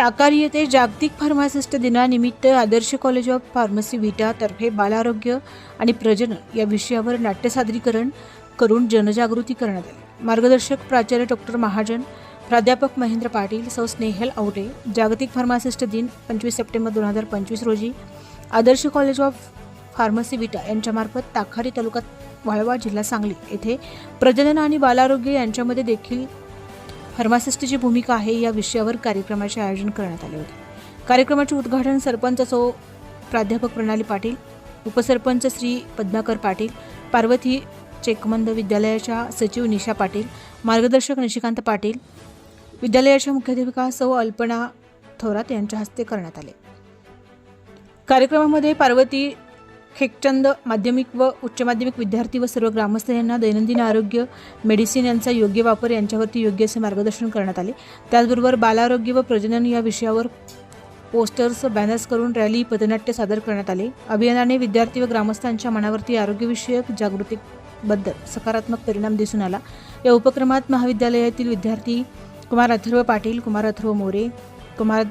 टाकारी येथे जागतिक फार्मासिस्ट दिनानिमित्त आदर्श कॉलेज ऑफ फार्मसी विटातर्फे बालारोग्य आणि प्रजनन या विषयावर नाट्य सादरीकरण करून जनजागृती करण्यात आली. मार्गदर्शक प्राचार्य डॉक्टर महाजन प्राध्यापक महेंद्र पाटील सौ स्नेहल आवटे जागतिक फार्मासिस्ट दिन पंचवीस सप्टेंबर दोन हजार पंचवीस रोजी Adarsh college of pharmacy Vita यांच्यामार्फत ताखारी तालुक्यात वाळवा जिल्हा सांगली येथे प्रजनन आणि बालारोग्य यांच्यामध्ये देखील फार्मासिस्टची भूमिका आहे या विषयावर कार्यक्रमाचे आयोजन करण्यात आले होते. कार्यक्रमाचे उद्घाटन सरपंच सौ प्राध्यापक प्रणाली पाटील उपसरपंच श्री पद्माकर पाटील पार्वती चेकमंद विद्यालयाच्या सचिव निशा पाटील मार्गदर्शक निशिकांत पाटील विद्यालयाच्या मुख्याध्यापिका सौ अल्पना थोरात यांच्या हस्ते करण्यात आले. कार्यक्रमामध्ये पार्वती खेकचंद माध्यमिक व उच्च माध्यमिक विद्यार्थी व सर्व ग्रामस्थ यांना दैनंदिन आरोग्य मेडिसिन यांचा योग्य वापर यांच्यावरती योग्य असे मार्गदर्शन करण्यात आले. त्याचबरोबर बालारोग्य व प्रजनन या विषयावर पोस्टर्स बॅनर्स करून रॅली पथनाट्य सादर करण्यात आले. अभियानाने विद्यार्थी व ग्रामस्थांच्या मनावरती आरोग्यविषयक जागृतीबद्दल सकारात्मक परिणाम दिसून आला. या उपक्रमात महाविद्यालयातील विद्यार्थी कुमार अथर्व पाटील कुमार अथर्व मोरे कुमार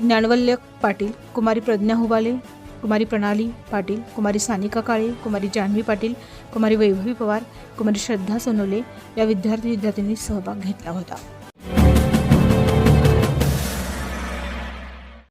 ज्ञानवल्य पाटील कुमारी प्रज्ञा हुबाले कुमारी प्रणाली पाटील कुमारी सानिका काळे कुमारी जान्हवी पाटील कुमारी वैभवी पवार कुमारी श्रद्धा सोनोले या विद्यार्थी विद्यार्थ्यांनी सहभाग घेतला होता.